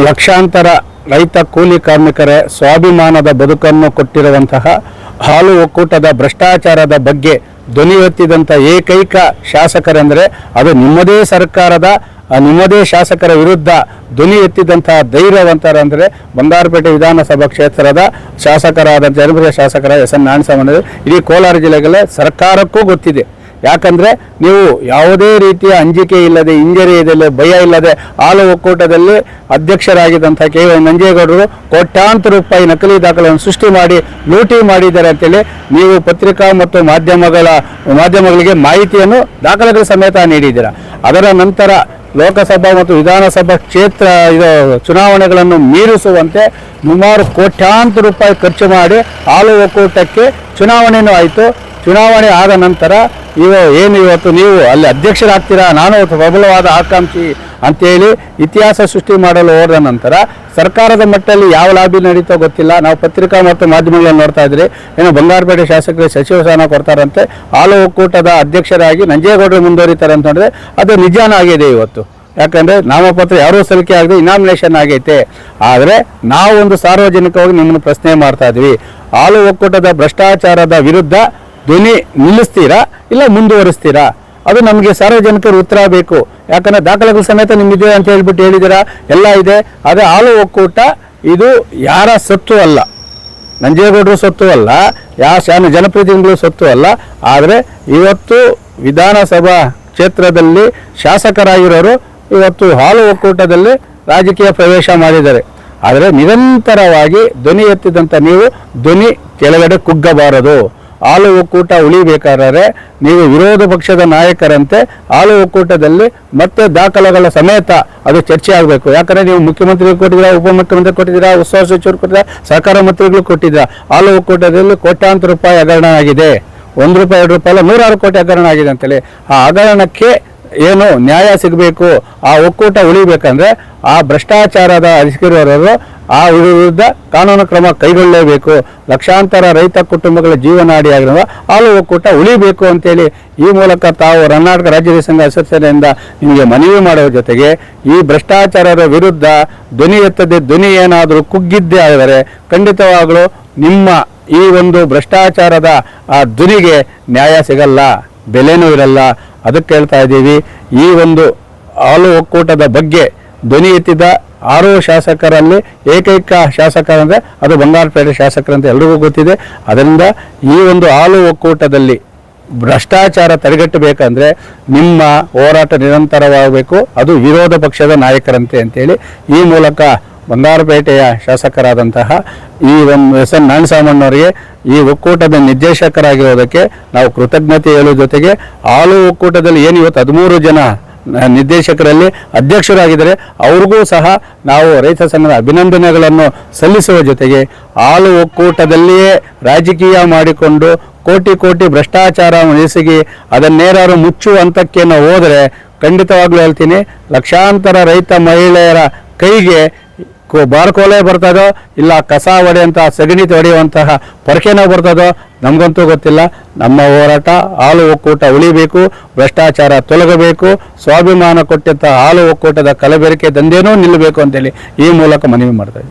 ಲಕ್ಷಾಂತರ ರೈತ ಕೂಲಿ ಕಾರ್ಮಿಕರೇ ಸ್ವಾಭಿಮಾನದ ಬದುಕನ್ನು ಕೊಟ್ಟಿರುವಂತಹ ಹಾಲು ಒಕ್ಕೂಟದ ಭ್ರಷ್ಟಾಚಾರದ ಬಗ್ಗೆ ಧ್ವನಿ ಎತ್ತಿದಂಥ ಏಕೈಕ ಶಾಸಕರೆಂದರೆ ಅದು ನಿಮ್ಮದೇ ಸರ್ಕಾರದ ನಿಮ್ಮದೇ ಶಾಸಕರ ವಿರುದ್ಧ ಧ್ವನಿ ಎತ್ತಿದಂತಹ ಧೈರ್ಯವಂತರಂದರೆ ಬಂಗಾರಪೇಟೆ ವಿಧಾನಸಭಾ ಕ್ಷೇತ್ರದ ಶಾಸಕರಾದ ಜನಪ್ರಿಯ ಶಾಸಕರ ಎಸ್ ಎನ್ ನಾರಾಯಣಸ್ವಾಮಿ ಇಡೀ ಕೋಲಾರ ಜಿಲ್ಲೆಗಳೇ ಸರ್ಕಾರಕ್ಕೂ ಗೊತ್ತಿದೆ. ಯಾಕಂದ್ರೆ ನೀವು ಯಾವುದೇ ರೀತಿಯ ಅಂಜಿಕೆ ಇಲ್ಲದೆ ಇಂಜರಿ ಇಲ್ಲದೆ, ಭಯ ಇಲ್ಲದೆ ಹಾಲು ಒಕ್ಕೂಟದಲ್ಲಿ ಅಧ್ಯಕ್ಷರಾಗಿದ್ದಂಥ ಕೆ ವೈ ನಂಜೇಗೌಡರು ಕೋಟ್ಯಾಂತರ ರೂಪಾಯಿ ನಕಲಿ ದಾಖಲೆಯನ್ನು ಸೃಷ್ಟಿ ಮಾಡಿ, ಲೂಟಿ ಮಾಡಿದ್ದಾರೆ ಅಂತೇಳಿ ನೀವು ಪತ್ರಿಕಾ ಮತ್ತು ಮಾಧ್ಯಮಗಳ, ಮಾಧ್ಯಮಗಳಿಗೆ ಮಾಹಿತಿಯನ್ನು ದಾಖಲೆಗಳ ಸಮೇತ ನೀಡಿದ್ದೀರಾ. ಅದರ ನಂತರ ಲೋಕಸಭಾ ಮತ್ತು ವಿಧಾನಸಭಾ ಕ್ಷೇತ್ರ, ಇದು ಚುನಾವಣೆಗಳನ್ನು ಮೀರಿಸುವಂತೆ ಸುಮಾರು ಕೋಟ್ಯಾಂತರ ರೂಪಾಯಿ ಖರ್ಚು ಮಾಡಿ ಹಾಲು ಒಕ್ಕೂಟಕ್ಕೆ ಚುನಾವಣೆಯೂ ಆಯಿತು. ಚುನಾವಣೆ ಆದ ನಂತರ ಇವ ಏನು ಇವತ್ತು ನೀವು ಅಲ್ಲಿ ಅಧ್ಯಕ್ಷರಾಗ್ತೀರಾ? ನಾನು ಪ್ರಬಲವಾದ ಆಕಾಂಕ್ಷಿ ಅಂತೇಳಿ ಇತಿಹಾಸ ಸೃಷ್ಟಿ ಮಾಡಲು ಹೋದ ನಂತರ ಸರ್ಕಾರದ ಮಟ್ಟದಲ್ಲಿ ಯಾವ ಲಾಬಿ ನಡೀತೋ ಗೊತ್ತಿಲ್ಲ. ನಾವು ಪತ್ರಿಕಾ ಮತ್ತು ಮಾಧ್ಯಮಗಳನ್ನು ನೋಡ್ತಾ ಇದ್ರಿ. ಏನು ಬಂಗಾರಪೇಟೆ ಶಾಸಕರಿಗೆ ಸಚಿವ ಸ್ಥಾನ ಕೊಡ್ತಾರಂತೆ. ಹಾಲು ಒಕ್ಕೂಟದ ಅಧ್ಯಕ್ಷರಾಗಿ ನಂಜೇಗೌಡರು ಮುಂದುವರಿತಾರೆ ಅಂತ ನೋಡಿದ್ರೆ ಅದು ನಿಜಾನ ಆಗಿದೆ ಇವತ್ತು. ಯಾಕಂದರೆ ನಾಮಪತ್ರ ಯಾರೂ ಸಲ್ಲಿಕೆ ಆಗದೆ ಇನಾಮಿನೇಷನ್ ಆಗೈತೆ. ಆದರೆ ನಾವು ಒಂದು ಸಾರ್ವಜನಿಕವಾಗಿ ನಿಮ್ಮನ್ನು ಪ್ರಶ್ನೆ ಮಾಡ್ತಾ ಇದ್ವಿ. ಹಾಲು ಒಕ್ಕೂಟದ ಭ್ರಷ್ಟಾಚಾರದ ವಿರುದ್ಧ ಧ್ವನಿ ನಿಲ್ಲಿಸ್ತೀರಾ ಇಲ್ಲ ಮುಂದುವರಿಸ್ತೀರಾ? ಅದು ನಮಗೆ ಸಾರ್ವಜನಿಕರು ಉತ್ತರ ಬೇಕು. ಯಾಕಂದ್ರೆ ದಾಖಲೆಗಳ ಸಮೇತ ನಿಮ್ಮಿದೆ ಅಂತ ಹೇಳ್ಬಿಟ್ಟು ಹೇಳಿದ್ದೀರಾ? ಎಲ್ಲ ಇದೆ. ಆದರೆ ಹಾಲು ಒಕ್ಕೂಟ, ಇದು ಯಾರ ಸತ್ತು ಅಲ್ಲ. ನಂಜೇಗೌಡರು ಸತ್ತು ಅಲ್ಲ. ಯಾವ ಶಾನ, ಜನಪ್ರತಿನಿಧಿಗಳು ಸತ್ತು ಅಲ್ಲ. ಆದರೆ ಇವತ್ತು ವಿಧಾನಸಭಾ ಕ್ಷೇತ್ರದಲ್ಲಿ ಶಾಸಕರಾಗಿರೋರು ಇವತ್ತು ಹಾಲು ಒಕ್ಕೂಟದಲ್ಲಿ ರಾಜಕೀಯ ಪ್ರವೇಶ ಮಾಡಿದ್ದಾರೆ. ಆದರೆ ನಿರಂತರವಾಗಿ ಧ್ವನಿ ಎತ್ತಿದಂಥ ನೀವು ಧ್ವನಿ ಕೆಳಗಡೆ ಕುಗ್ಗಬಾರದು. ಹಾಲು ಒಕ್ಕೂಟ ಉಳಿಬೇಕಾದರೆ ನೀವು ವಿರೋಧ ಪಕ್ಷದ ನಾಯಕರಂತೆ ಹಾಲು ಒಕ್ಕೂಟದಲ್ಲಿ ಮತ್ತೆ ದಾಖಲೆಗಳ ಸಮೇತ ಅದು ಚರ್ಚೆ ಆಗಬೇಕು. ಯಾಕಂದ್ರೆ ನೀವು ಮುಖ್ಯಮಂತ್ರಿಗಳು ಕೊಟ್ಟಿದ್ದೀರಾ ಉಪಮುಖ್ಯಮಂತ್ರಿ ಕೊಟ್ಟಿದ್ದೀರಾ, ಉಸ್ತುವಾರಿ ಸಚಿವರು ಕೊಟ್ಟಿದ್ದೀರಾ, ಸಹಕಾರ ಮಂತ್ರಿಗಳು ಕೊಟ್ಟಿದ್ದೀರಾ ಹಾಲು ಒಕ್ಕೂಟದಲ್ಲಿ ಕೋಟ್ಯಾಂತರ ರೂಪಾಯಿ ಹಗರಣ ಆಗಿದೆ. ಒಂದು ರೂಪಾಯಿ, ಎರಡು ರೂಪಾಯಿ ಅಲ್ಲ, ನೂರಾರು ಕೋಟಿ ಹಗರಣ ಆಗಿದೆ ಅಂತೇಳಿ. ಆ ಹಗರಣಕ್ಕೆ ಏನು ನ್ಯಾಯ ಸಿಗಬೇಕು, ಆ ಒಕ್ಕೂಟ ಉಳಿಬೇಕಂದ್ರೆ ಆ ಭ್ರಷ್ಟಾಚಾರದ ಅಧಿಕಾರಿಯವರು ಆ ವಿರುದ್ಧ ಕಾನೂನು ಕ್ರಮ ಕೈಗೊಳ್ಳಲೇಬೇಕು. ಲಕ್ಷಾಂತರ ರೈತ ಕುಟುಂಬಗಳ ಜೀವನಾಡಿಯಾಗಿರುವ ಹಾಲು ಒಕ್ಕೂಟ ಉಳಿಬೇಕು ಅಂತೇಳಿ ಈ ಮೂಲಕ ತಾವು ಕರ್ನಾಟಕ ರಾಜ್ಯ ರೈತ ಸಂಘ ಅಸೋಸಿಯೇಷನ್ನಿಂದ ನಿಮಗೆ ಮನವಿ ಮಾಡುವ ಜೊತೆಗೆ ಈ ಭ್ರಷ್ಟಾಚಾರದ ವಿರುದ್ಧ ಧ್ವನಿ ಎತ್ತದೆ ಧ್ವನಿ ಏನಾದರೂ ಕುಗ್ಗಿದ್ದೇ ಆದರೆ ಖಂಡಿತವಾಗಲೂ ನಿಮ್ಮ ಈ ಒಂದು ಭ್ರಷ್ಟಾಚಾರದ ಆ ಧ್ವನಿಗೆ ನ್ಯಾಯ ಸಿಗಲ್ಲ, ಬೆಲೆನೂ ಇರಲ್ಲ. ಅದಕ್ಕೆ ಹೇಳ್ತಾ ಇದ್ದೀವಿ, ಈ ಒಂದು ಹಾಲು ಒಕ್ಕೂಟದ ಬಗ್ಗೆ ಧ್ವನಿ ಎತ್ತಿದ ಆರು ಶಾಸಕರಲ್ಲಿ ಏಕೈಕ ಶಾಸಕರಂದರೆ ಅದು ಬಂಗಾರಪೇಟೆ ಶಾಸಕರಂತ ಎಲ್ರಿಗೂ ಗೊತ್ತಿದೆ. ಅದರಿಂದ ಈ ಒಂದು ಹಾಲು ಒಕ್ಕೂಟದಲ್ಲಿ ಭ್ರಷ್ಟಾಚಾರ ತಡೆಗಟ್ಟಬೇಕಂದ್ರೆ ನಿಮ್ಮ ಹೋರಾಟ ನಿರಂತರವಾಗಬೇಕು. ಅದು ವಿರೋಧ ಪಕ್ಷದ ನಾಯಕರಂತೆ ಅಂತೇಳಿ ಈ ಮೂಲಕ ಬಂಗಾರಪೇಟೆಯ ಶಾಸಕರಾದಂತಹ ಈ ಒಂದು ಎಸ್ ಎನ್ ನಾರಾಯಣಸ್ವಾಮಣ್ಣವರಿಗೆ ಈ ಒಕ್ಕೂಟದ ನಿರ್ದೇಶಕರಾಗಿರೋದಕ್ಕೆ ನಾವು ಕೃತಜ್ಞತೆ ಹೇಳುವ ಜೊತೆಗೆ ಹಾಲು ಒಕ್ಕೂಟದಲ್ಲಿ ಏನು ಇವತ್ತು ಹದಿಮೂರು ಜನ ನಿರ್ದೇಶಕರಲ್ಲಿ ಅಧ್ಯಕ್ಷರಾಗಿದ್ದಾರೆ ಅವ್ರಿಗೂ ಸಹ ನಾವು ರೈತ ಸಂಘದ ಅಭಿನಂದನೆಗಳನ್ನು ಸಲ್ಲಿಸುವ ಜೊತೆಗೆ ಹಾಲು ಒಕ್ಕೂಟದಲ್ಲಿಯೇ ರಾಜಕೀಯ ಮಾಡಿಕೊಂಡು ಕೋಟಿ ಕೋಟಿ ಭ್ರಷ್ಟಾಚಾರ ಎಸಗಿ ಅದನ್ನೇರಾರು ಮುಚ್ಚುವ ಹಂತಕ್ಕೆ ಹೋದರೆ ಖಂಡಿತವಾಗ್ಲೂ ಹೇಳ್ತೀನಿ, ಲಕ್ಷಾಂತರ ರೈತ ಮಹಿಳೆಯರ ಕೈಗೆ ಬಾರ್ಕೋಲೆ ಬರ್ತದೋ, ಇಲ್ಲ ಕಸ ಹೊಡೆಯುವಂಥ ಸಗಣಿ ತೊಡೆಯುವಂತಹ ಪೊರಕೆನೋ ಬರ್ತದೋ ನಮಗಂತೂ ಗೊತ್ತಿಲ್ಲ. ನಮ್ಮ ಹೋರಾಟ ಹಾಲು ಒಕ್ಕೂಟ ಉಳಿಬೇಕು, ಭ್ರಷ್ಟಾಚಾರ ತೊಲಗಬೇಕು, ಸ್ವಾಭಿಮಾನ ಕೊಟ್ಟಂತಹ ಹಾಲು ಒಕ್ಕೂಟದ ಕಲಬೆರಕೆ ದಂಧೆನೂ ನಿಲ್ಲಬೇಕು ಅಂತೇಳಿ ಈ ಮೂಲಕ ಮನವಿ ಮಾಡ್ತಾ